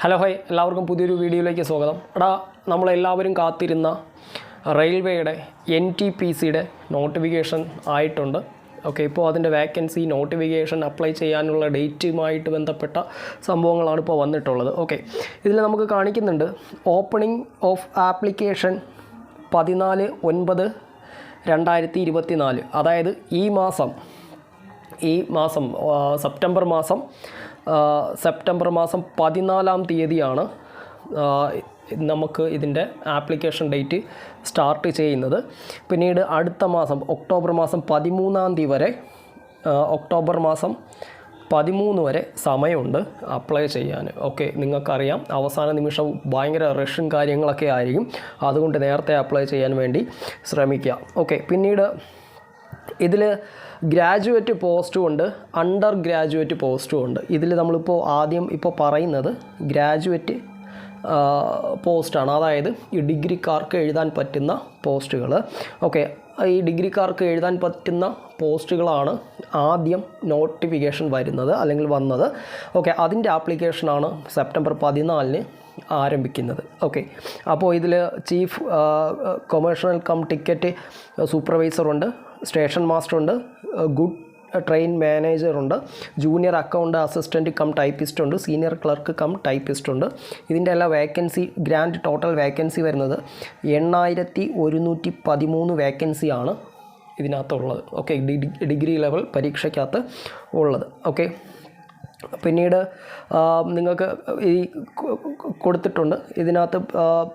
Hello hi എല്ലാവർക്കും പുതിയൊരു വീഡിയോയിലേക്ക് സ്വാഗതം. എടാ നമ്മളെല്ലാവരും കാത്തിരുന്ന റെയിൽവേയുടെ എൻ ടി പി സിയുടെ നോട്ടിഫിക്കേഷൻ ആയിട്ടുണ്ട്. ഓക്കെ ഇപ്പോൾ അതിന്റെ വേക്കൻസി നോട്ടിഫിക്കേഷൻ അപ്ലൈ ചെയ്യാനുള്ള ഡേറ്റുമായിട്ട് ബന്ധപ്പെട്ട സംഭവങ്ങളാണ് ഇപ്പോൾ വന്നിട്ടുള്ളത്. ഓക്കെ ഇതിൽ നമുക്ക് കാണിക്കുന്നുണ്ട് ഓപ്പണിംഗ് ഓഫ് ആപ്ലിക്കേഷൻ പതിനാല് ഒൻപത് രണ്ടായിരത്തി ഇരുപത്തി നാല് അതായത് ഈ മാസം ഈ മാസം സെപ്റ്റംബർ മാസം സെപ്റ്റംബർ മാസം പതിനാലാം തീയതിയാണ് നമുക്ക് ഇതിന്റെ ആപ്ലിക്കേഷൻ ഡേറ്റ് സ്റ്റാർട്ട് ചെയ്യുന്നത്. പിന്നീട് അടുത്ത മാസം ഒക്ടോബർ മാസം പതിമൂന്നാം തീയതി വരെ ഒക്ടോബർ മാസം പതിമൂന്ന് വരെ സമയമുണ്ട് അപ്ലൈ ചെയ്യാൻ. ഓക്കെ നിങ്ങൾക്കറിയാം അവസാന നിമിഷം ഭയങ്കര റഷും കാര്യങ്ങളൊക്കെ ആയിരിക്കും. അതുകൊണ്ട് നേരത്തെ അപ്ലൈ ചെയ്യാൻ വേണ്ടി ശ്രമിക്കുക. ഓക്കെ പിന്നീട് ഇതിൽ ഗ്രാജുവേറ്റ് പോസ്റ്റും ഉണ്ട് അണ്ടർ ഗ്രാജുവേറ്റ് പോസ്റ്റും ഉണ്ട്. ഇതിൽ നമ്മളിപ്പോൾ ആദ്യം ഇപ്പോൾ പറയുന്നത് ഗ്രാജുവേറ്റ് പോസ്റ്റാണ്. അതായത് ഈ ഡിഗ്രിക്കാർക്ക് എഴുതാൻ പറ്റുന്ന പോസ്റ്റുകൾ. ഓക്കെ ഈ ഡിഗ്രിക്കാർക്ക് എഴുതാൻ പറ്റുന്ന പോസ്റ്റുകളാണ് ആദ്യം നോട്ടിഫിക്കേഷൻ വരുന്നത് അല്ലെങ്കിൽ വന്നത്. ഓക്കെ അതിന്റെ ആപ്ലിക്കേഷനാണ് സെപ്റ്റംബർ പതിനാലിന് ആരംഭിക്കുന്നത്. ഓക്കെ അപ്പോൾ ഇതിൽ ചീഫ് കൊമേഴ്ഷ്യൽ കം ടിക്കറ്റ് സൂപ്പർവൈസറുണ്ട്. സ്റ്റേഷൻ മാസ്റ്റർ ഉണ്ട് good train മാനേജറുണ്ട് junior account assistant cum typist ഉണ്ട് സീനിയർ ക്ലർക്ക് കം ടൈപ്പിസ്റ്റ് ഉണ്ട് ഇതിന്റെ എല്ലാ വേക്കൻസി ഗ്രാൻഡ് ടോട്ടൽ വേക്കൻസി വരുന്നത് എണ്ണായിരത്തി ഒരുന്നൂറ്റി പതിമൂന്ന് വേക്കൻസിയാണ് ഇതിനകത്തുള്ളത്. ഓക്കെ ഡിഗ്രി ലെവൽ പരീക്ഷയ്ക്കകത്ത് ഉള്ളത്. ഓക്കെ പിന്നീട് നിങ്ങൾക്ക് ഈ കൊടുത്തിട്ടുണ്ട്. ഇതിനകത്ത്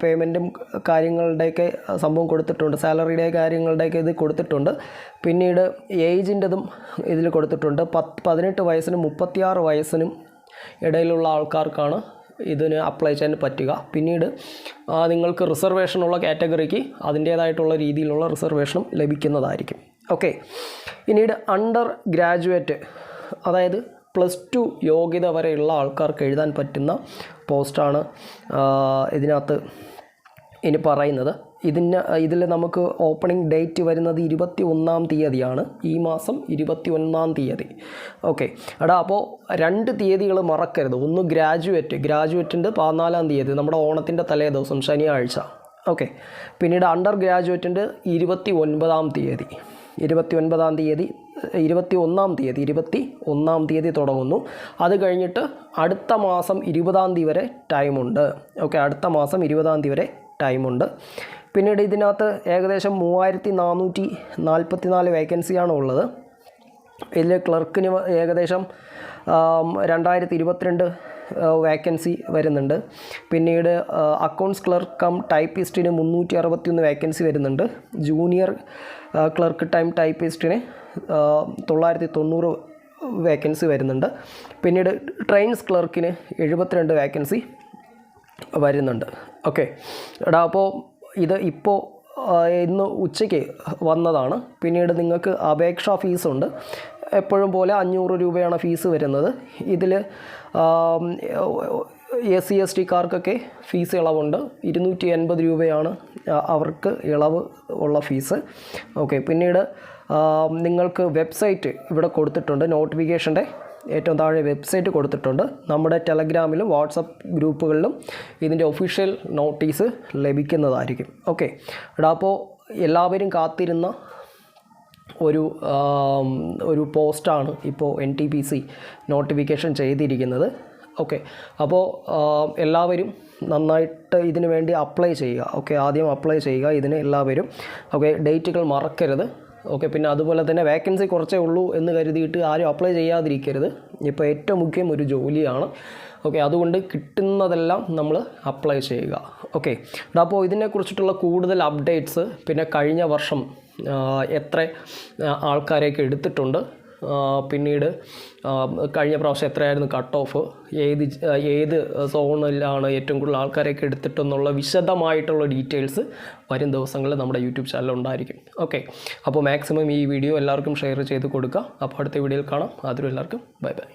പേയ്മെന്റും കാര്യങ്ങളുടെയൊക്കെ സംഭവം കൊടുത്തിട്ടുണ്ട്. സാലറിയുടെ കാര്യങ്ങളുടെയൊക്കെ ഇത് കൊടുത്തിട്ടുണ്ട്. പിന്നീട് ഏജിന്റെതും ഇതിൽ കൊടുത്തിട്ടുണ്ട്. പത്ത് പതിനെട്ട് വയസ്സിനും മുപ്പത്തിയാറ് വയസ്സിനും ഇടയിലുള്ള ആൾക്കാർക്കാണ് ഇതിന് അപ്ലൈ ചെയ്യാൻ പറ്റുക. പിന്നീട് നിങ്ങൾക്ക് റിസർവേഷനുള്ള കാറ്റഗറിക്ക് അതിന്റേതായിട്ടുള്ള രീതിയിലുള്ള റിസർവേഷനും ലഭിക്കുന്നതായിരിക്കും. ഓക്കെ പിന്നീട് അണ്ടർ ഗ്രാജുവേറ്റ് അതായത് പ്ലസ് ടു യോഗ്യത വരെയുള്ള ആൾക്കാർക്ക് എഴുതാൻ പറ്റുന്ന പോസ്റ്റാണ് ഇതിനകത്ത് ഇനി പറയുന്നത്. ഇതിന് ഇതിൽ നമുക്ക് ഓപ്പണിംഗ് ഡേറ്റ് വരുന്നത് ഇരുപത്തി ഒന്നാം തീയതിയാണ്. ഈ മാസം ഇരുപത്തി ഒന്നാം തീയതി. ഓക്കെ. എടാ അപ്പോൾ രണ്ട് തീയതികൾ മറക്കരുത്. ഒന്ന് ഗ്രാജുവേറ്റ്. ഗ്രാജുവേറ്റിന്റെ പതിനാലാം തീയതി നമ്മുടെ ഓണത്തിന്റെ തലേ ദിവസം ശനിയാഴ്ച. ഓക്കെ. പിന്നീട് അണ്ടർ ഗ്രാജുവേറ്റിന്റെ ഇരുപത്തി ഒൻപതാം തീയതി. ഇരുപത്തി ഒൻപതാം തീയതി ഇരുപത്തി ഒന്നാം തീയതി ഇരുപത്തി ഒന്നാം തീയതി തുടങ്ങുന്നു. അത് കഴിഞ്ഞിട്ട് അടുത്ത മാസം ഇരുപതാം തീയതി വരെ ടൈമുണ്ട് ഓക്കെ അടുത്ത മാസം ഇരുപതാം തീയതി വരെ ടൈമുണ്ട് പിന്നീട് ഇതിനകത്ത് ഏകദേശം മൂവായിരത്തി നാനൂറ്റി നാൽപ്പത്തി നാല് വേക്കൻസിയാണ് ഉള്ളത്. ഇതിൽ ക്ലർക്കിന് ഏകദേശം രണ്ടായിരത്തി ഇരുപത്തിരണ്ട് വേക്കൻസി വരുന്നുണ്ട്. പിന്നീട് അക്കൗണ്ട്സ് ക്ലർക്ക് കം ടൈപ്പിസ്റ്റിന് മുന്നൂറ്റി അറുപത്തിയൊന്ന് വേക്കൻസി വരുന്നുണ്ട് ജൂനിയർ ക്ലർക്ക് ടൈം ടൈപ്പിസ്റ്റിന് തൊള്ളായിരത്തി തൊണ്ണൂറ് വേക്കൻസി വരുന്നുണ്ട്. പിന്നീട് ട്രെയിൻസ് ക്ലർക്കിന് എഴുപത്തിരണ്ട് വേക്കൻസി വരുന്നുണ്ട്. ഓക്കെ എടാ അപ്പോൾ ഇത് ഇപ്പോൾ ഇന്ന് ഉച്ചയ്ക്ക് വന്നതാണ്. പിന്നീട് നിങ്ങൾക്ക് അപേക്ഷാ ഫീസുണ്ട് എപ്പോഴും പോലെ അഞ്ഞൂറ് രൂപയാണ് ഫീസ് വരുന്നത്. ഇതിൽ എസ് സി എസ് ടിക്കാർക്കൊക്കെ ഫീസ് ഇളവുണ്ട്. ഇരുന്നൂറ്റി എൺപത് രൂപയാണ് അവർക്ക് ഇളവ് ഉള്ള ഫീസ് ഓക്കെ പിന്നീട് നിങ്ങൾക്ക് വെബ്സൈറ്റ് ഇവിടെ കൊടുത്തിട്ടുണ്ട്. നോട്ടിഫിക്കേഷന്റെ ഏറ്റവും താഴെ വെബ്സൈറ്റ് കൊടുത്തിട്ടുണ്ട്. നമ്മുടെ ടെലഗ്രാമിലും വാട്സപ്പ് ഗ്രൂപ്പുകളിലും ഇതിന്റെ ഒഫീഷ്യൽ നോട്ടീസ് ലഭിക്കുന്നതായിരിക്കും. ഓക്കെ എടാ അപ്പോൾ എല്ലാവരും കാത്തിരുന്ന ഒരു ഒരു പോസ്റ്റാണ് ഇപ്പോൾ N T P C notification ചെയ്തിരിക്കുന്നത്. ഓക്കെ അപ്പോൾ എല്ലാവരും നന്നായിട്ട് ഇതിനു വേണ്ടി അപ്ലൈ ചെയ്യുക. ഓക്കെ ആദ്യം അപ്ലൈ ചെയ്യുക ഇതിന് എല്ലാവരും. ഓക്കെ ഡേറ്റുകൾ മറക്കരുത്. ഓക്കെ പിന്നെ അതുപോലെ തന്നെ വേക്കൻസി കുറച്ചേ ഉള്ളൂ എന്ന് കരുതിയിട്ട് ആരും അപ്ലൈ ചെയ്യാതിരിക്കരുത്. ഇപ്പോൾ ഏറ്റവും മുഖ്യം ഒരു ജോലിയാണ്. ഓക്കെ അതുകൊണ്ട് കിട്ടുന്നതെല്ലാം നമ്മൾ അപ്ലൈ ചെയ്യുക. ഓക്കെ അപ്പോൾ ഇതിനെക്കുറിച്ചിട്ടുള്ള കൂടുതൽ അപ്ഡേറ്റ്സ് പിന്നെ കഴിഞ്ഞ വർഷം എത്ര ആൾക്കാരെയൊക്കെ എടുത്തിട്ടുണ്ട്. പിന്നീട് കഴിഞ്ഞ പ്രാവശ്യം എത്രയായിരുന്നു കട്ട് ഓഫ് ഏത് ഏത് സോണിലാണ് ഏറ്റവും കൂടുതൽ ആൾക്കാരെയൊക്കെ എടുത്തിട്ടെന്നുള്ള വിശദമായിട്ടുള്ള ഡീറ്റെയിൽസ് വരും ദിവസങ്ങളിൽ നമ്മുടെ യൂട്യൂബ് ചാനൽ ഉണ്ടായിരിക്കും. ഓക്കെ അപ്പോൾ മാക്സിമം ഈ വീഡിയോ എല്ലാവർക്കും ഷെയർ ചെയ്ത് കൊടുക്കുക. അപ്പോൾ അടുത്ത വീഡിയോയിൽ കാണാം. അതിലും എല്ലാവർക്കും ബൈ ബൈ